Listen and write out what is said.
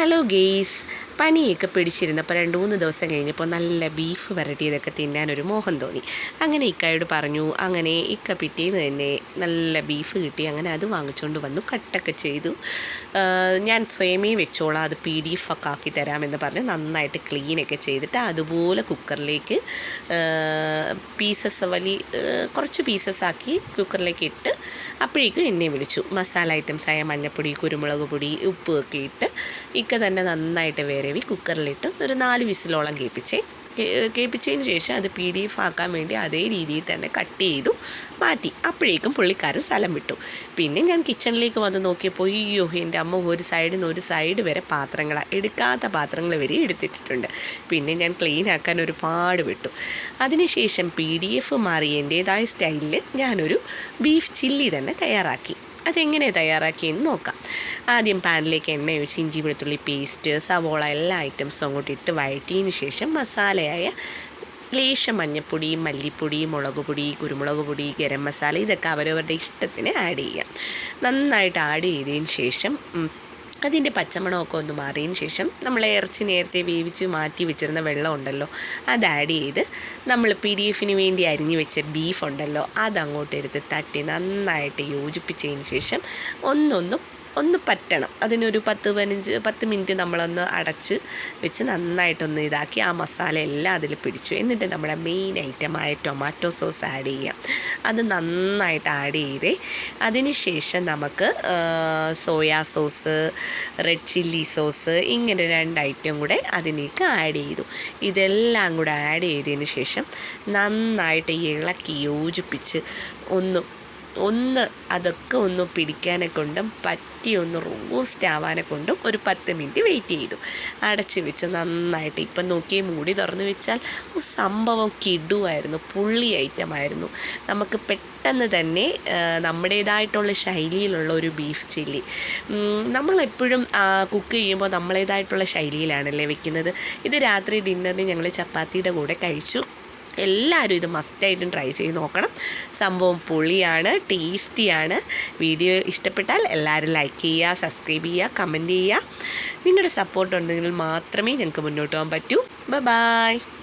Hello guys പനിയൊക്കെ പിടിച്ചിരുന്നപ്പോൾ രണ്ട് മൂന്ന് ദിവസം കഴിഞ്ഞപ്പോൾ നല്ല ബീഫ് വരട്ടിയതൊക്കെ തിന്നാനൊരു മോഹം തോന്നി. അങ്ങനെ ഇക്കായോട് പറഞ്ഞു അങ്ങനെ ഇക്ക പിറ്റേന്ന് തന്നെ നല്ല ബീഫ് കിട്ടി അങ്ങനെ അത് വാങ്ങിച്ചുകൊണ്ട് വന്നു കട്ടൊക്കെ ചെയ്തു. ഞാൻ സ്വയമേ വെച്ചോളാം അത് പി ഡി എഫ് ഒക്കെ ആക്കി തരാമെന്ന് പറഞ്ഞ് നന്നായിട്ട് ക്ലീനൊക്കെ ചെയ്തിട്ട് അതുപോലെ കുക്കറിലേക്ക് പീസസ് വലി കുറച്ച് പീസസ് ആക്കി കുക്കറിലേക്ക് ഇട്ട് അപ്പോഴേക്കും എന്നെ വിളിച്ചു. മസാല ഐറ്റംസ് ആയ മഞ്ഞപ്പൊടി കുരുമുളക് പൊടി ഉപ്പ് ഒക്കെ ഇട്ട് ഇക്ക തന്നെ നന്നായിട്ട് വേരവി കുക്കറിലിട്ട് ഒരു നാല് വിസിലോളം കേൾപ്പിച്ചേ. കേൾപ്പിച്ചതിന് ശേഷം അത് പി ഡി എഫ് ആക്കാൻ വേണ്ടി അതേ രീതിയിൽ തന്നെ കട്ട് ചെയ്തു മാറ്റി. അപ്പോഴേക്കും പുള്ളിക്കാരൻ സ്ഥലം വിട്ടു. പിന്നെ ഞാൻ കിച്ചണിലേക്ക് വന്ന് നോക്കിയപ്പോൾ അയ്യോ എന്റെ അമ്മ ഒരു സൈഡിൽ നിന്ന് ഒരു സൈഡ് വരെ പാത്രങ്ങളാണ് എടുക്കാത്ത പാത്രങ്ങൾ വരെ എടുത്തിട്ടിട്ടുണ്ട്. പിന്നെ ഞാൻ ക്ലീൻ ആക്കാൻ ഒരുപാട് വിട്ടു. അതിനുശേഷം പി ഡി എഫ് മാറി എന്റേതായ സ്റ്റൈലിൽ ഞാനൊരു ബീഫ് ചില്ലി തന്നെ തയ്യാറാക്കി. അതെങ്ങനെ തയ്യാറാക്കിയെന്ന് നോക്കാം. ആദ്യം പാനിലേക്ക് എണ്ണ ഒഴിച്ച് ഇഞ്ചി വെളുത്തുള്ളി പേസ്റ്റ് സവോള എല്ലാ ഐറ്റംസും അങ്ങോട്ട് ഇട്ട് വഴറ്റിയതിന് ശേഷം മസാലയായ ലേശം മഞ്ഞപ്പൊടി മല്ലിപ്പൊടി മുളക് പൊടി കുരുമുളക് പൊടി ഗരം മസാല ഇതൊക്കെ അവരവരുടെ ഇഷ്ടത്തിന് ആഡ് ചെയ്യാം. നന്നായിട്ട് ആഡ് ചെയ്തതിന് ശേഷം അതിന്റെ പച്ചമണമൊക്കെ ഒന്ന് മാറിയതിന് ശേഷം നമ്മൾ ഇറച്ചി നേരത്തെ വേവിച്ച് മാറ്റി വെച്ചിരുന്ന വെള്ളം ഉണ്ടല്ലോ അത് ആഡ് ചെയ്ത് നമ്മൾ പി ഡി എഫിന് വേണ്ടി അരിഞ്ഞു വെച്ച ബീഫ് ഉണ്ടല്ലോ അതങ്ങോട്ട് എടുത്ത് തട്ടി നന്നായിട്ട് യോജിപ്പിച്ചതിന് ശേഷം ഒന്നൊന്ന് ഒന്ന് പറ്റണം. അതിനൊരു പത്ത് പതിനഞ്ച് പത്ത് മിനിറ്റ് നമ്മളൊന്ന് അടച്ച് വെച്ച് നന്നായിട്ടൊന്ന് ഇതാക്കി ആ മസാല എല്ലാം അതിൽ പിടിച്ചു. എന്നിട്ട് നമ്മുടെ മെയിൻ ഐറ്റമായ ടൊമാറ്റോ സോസ് ആഡ് ചെയ്യാം. അത് നന്നായിട്ട് ആഡ് ചെയ്തേ. അതിന് ശേഷം നമുക്ക് soya sauce red chilli sauce ഇങ്ങനെ രണ്ട് ഐറ്റം കൂടെ അതിലേക്ക് ആഡ് ചെയ്തു. ഇതെല്ലാം കൂടെ ആഡ് ചെയ്തതിന് ശേഷം നന്നായിട്ട് ഇളക്കി യോജിപ്പിച്ച് ഒന്ന് ഒന്ന് അതൊക്കെ ഒന്ന് പിടിക്കാനെ കൊണ്ടും പറ്റി ഒന്ന് റോസ്റ്റ് ആവാനെ കൊണ്ടും ഒരു പത്ത് മിനിറ്റ് വെയിറ്റ് ചെയ്തു. അടച്ച് വെച്ച് നന്നായിട്ട് ഇപ്പം നോക്കി മൂടി തുറന്നു വെച്ചാൽ സംഭവം കിടുവായിരുന്നു പുള്ളി ഐറ്റമായിരുന്നു നമുക്ക് പെട്ടെന്ന് തന്നെ നമ്മുടേതായിട്ടുള്ള ശൈലിയിലുള്ള ഒരു ബീഫ് ചില്ലി നമ്മളെപ്പോഴും കുക്ക് ചെയ്യുമ്പോൾ നമ്മളേതായിട്ടുള്ള ശൈലിയിലാണല്ലേ വെക്കുന്നത്. ഇത് രാത്രി ഡിന്നറിന് ഞങ്ങൾ ചപ്പാത്തിയുടെ കൂടെ കഴിച്ചു. എല്ലാവരും ഇത് മസ്റ്റായിട്ടും ട്രൈ ചെയ്ത് നോക്കണം. സംഭവം പൊളിയാണ് ടേസ്റ്റിയാണ് വീഡിയോ ഇഷ്ടപ്പെട്ടാൽ എല്ലാവരും ലൈക്ക് ചെയ്യുക സബ്സ്ക്രൈബ് ചെയ്യുക കമന്റ് ചെയ്യുക. നിങ്ങളുടെ സപ്പോർട്ട് ഉണ്ടെങ്കിൽ മാത്രമേ ഞങ്ങൾക്ക് മുന്നോട്ട് പോകാൻ പറ്റൂ. ബൈ